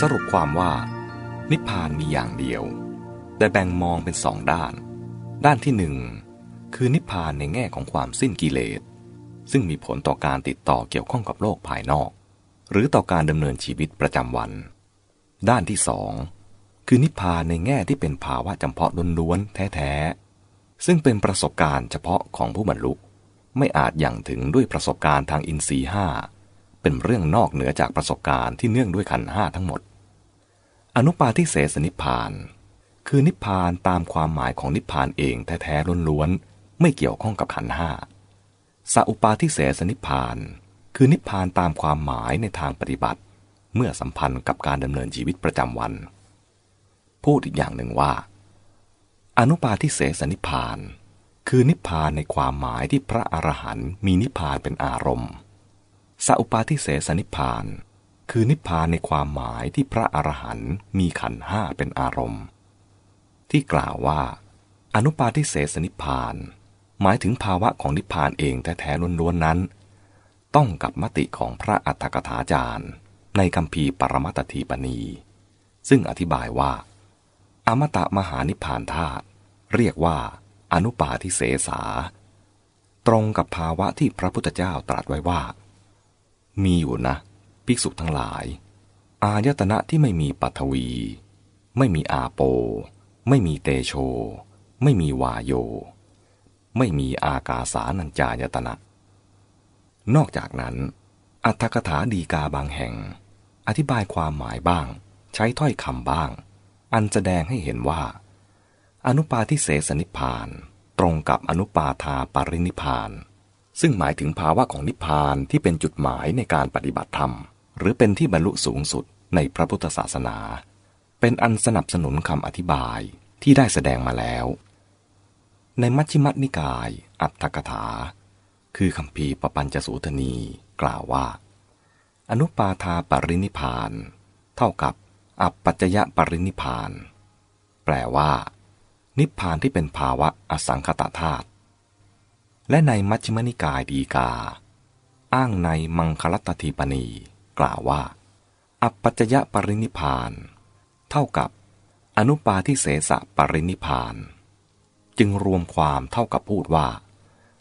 สรุปความว่า นิพพานมีอย่างเดียว แต่แบ่งมองเป็นสองด้าน ด้านที่หนึ่งคือนิพพานในแง่ของความสิ้นกิเลส ซึ่งมีผลต่อการติดต่อเกี่ยวข้องกับโลกภายนอก หรือต่อการดำเนินชีวิตประจำวัน ด้านที่สองคือนิพพานในแง่ที่เป็นภาวะจำเพาะล้วนๆแท้ๆ ซึ่งเป็นประสบการณ์เฉพาะของผู้บรรลุไม่อาจอย่างถึงด้วยประสบการณ์ทางอินทรีห้าเป็นเรื่องนอกเหนือจากประสบการณ์ที่เนื่องด้วยขันห้าทั้งหมด อนุปาทิเสสนิพาน คือนิพานตามความหมายของนิพานเองแท้ๆล้วนๆไม่เกี่ยวข้องกับขันห้าสัอุปาทิเสสนิพาน คือนิพพานตามความหมายในทางปฏิบัติ เมื่อสัมพันธ์กับการดำเนินชีวิตประจำวัน พูดอีกอย่างหนึ่งว่า อนุปาทิเสสนิพาน คือนิพพานในความหมายที่พระอรหันต์มีนิพพานเป็นอารมณ์สัพปาทิเสสนิพาน คือนิพพานในความหมายที่พระอรหันต์มีขันห้าเป็นอารมณ์ ที่กล่าวว่า อนุปาทิเสสนิพพาน หมายถึงภาวะของนิพพานเองแท้ๆล้วนๆนั้น ต้องกับมติของพระอัฏฐกถาจารย์ ในคำพีปรมัตถีปณี ซึ่งอธิบายว่า อมตะมหานิพพานธาตุเรียกว่า อนุปาทิเสสา ตรงกับภาวะที่พระพุทธเจ้าตรัสไว้ว่า มีอยู่นะ ภิกษุทั้งหลาย อายตนะที่ไม่มีปัทวี ไม่มีอาโป ไม่มีเตโช ไม่มีวาโย ไม่มีอากาสานัญจายตนะ นอกจากนั้น อัตถกถาดีกาบางแห่ง อธิบายความหมายบ้าง ใช้ถ้อยคำบ้าง อันแสดงให้เห็นว่า อนุปาทิเสสนิพาน ตรงกับอนุปาทาปรินิพาน ซึ่งหมายถึงภาวะของนิพพานที่เป็นจุดหมายในการปฏิบัติธรรม หรือเป็นที่บรรลุสูงสุดในพระพุทธศาสนา เป็นอันสนับสนุนคำอธิบายที่ได้แสดงมาแล้ว ในมัชฌิมนิกาย อัตถกถา คือคำพีปปัญจสูทนีกล่าวว่า อนุปาทาปรินิพาน เท่ากับอัปปัจจยปรินิพาน แปลว่า นิพพานที่เป็นภาวะอสังขตธาตุ และในมัชฌิมนิกายดีกา อ้างในมังคลัตทีปณีกล่าวว่า อัปปัจจยปรินิพาน เท่ากับอนุปาทิเสสะปรินิพาน จึงรวมความเท่ากับพูดว่า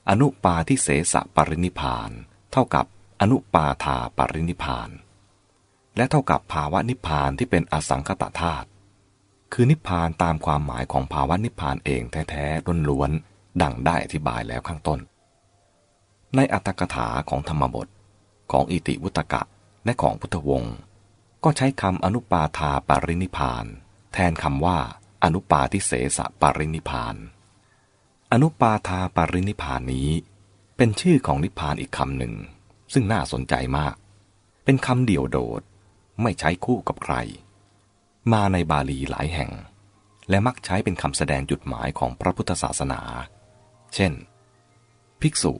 อนุปาทิเสสะปรินิพาน เท่ากับอนุปาทาปรินิพาน และเท่ากับภาวะนิพพานที่เป็นอสังคตธาตุคือนิพพานตามความหมายของภาวะนิพพานเองแท้ๆล้วนๆ ดังได้อธิบายแล้วข้างต้น ในอัตถกถาของธรรมบทของอิติวุตกะและของพุทธวงศ์ก็ใช้คำอนุปาทาปรินิพาน แทนคำว่า อนุปาทิเสสะปรินิพาน อนุปาทาปรินิพานนี้ เป็นชื่อของนิพพานอีกคำหนึ่ง ซึ่งน่าสนใจมาก เป็นคำเดี่ยวโดด ไม่ใช้คู่กับใคร มาในบาลีหลายแห่ง และมักใช้เป็นคำแสดงจุดหมายของพระพุทธศาสนา เช่น ภิกษุ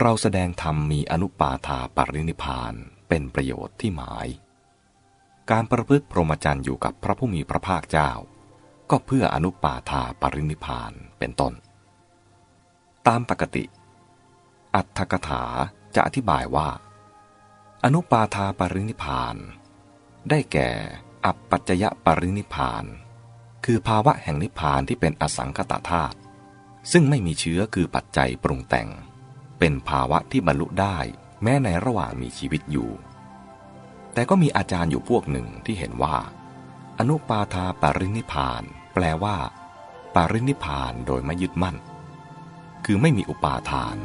เราแสดงธรรมมีอนุปาทาปรินิพานเป็นประโยชน์ที่หมาย การประพฤติพรหมจรรย์อยู่กับพระผู้มีพระภาคเจ้า ก็เพื่ออนุปาทาปรินิพานเป็นต้น ตามปกติ อัตถกถาจะอธิบายว่า อนุปาทาปรินิพาน ได้แก่อัปปัจจยปรินิพาน คือภาวะแห่งนิพานที่เป็นอสังคตธาตุ ซึ่งไม่มีเชื้อคือปัจจัยปรุงแต่ง เป็นภาวะที่บรรลุได้แม้ในระหว่างมีชีวิตอยู่ แต่ก็มีอาจารย์อยู่พวกหนึ่งที่เห็นว่า อนุปาทาปรินิพาน แปลว่า ปรินิพานโดยไม่ยึดมั่น คือไม่มีอุปาทาน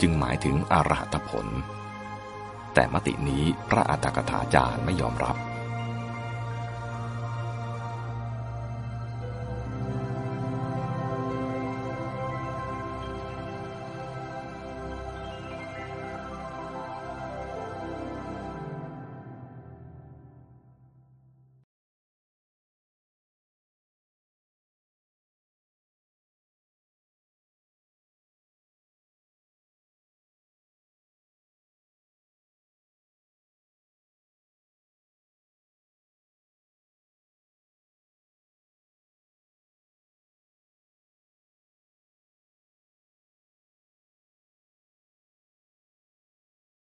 จึงหมายถึงอรหัตผล แต่มตินี้พระอัตถกถาจารย์ไม่ยอมรับ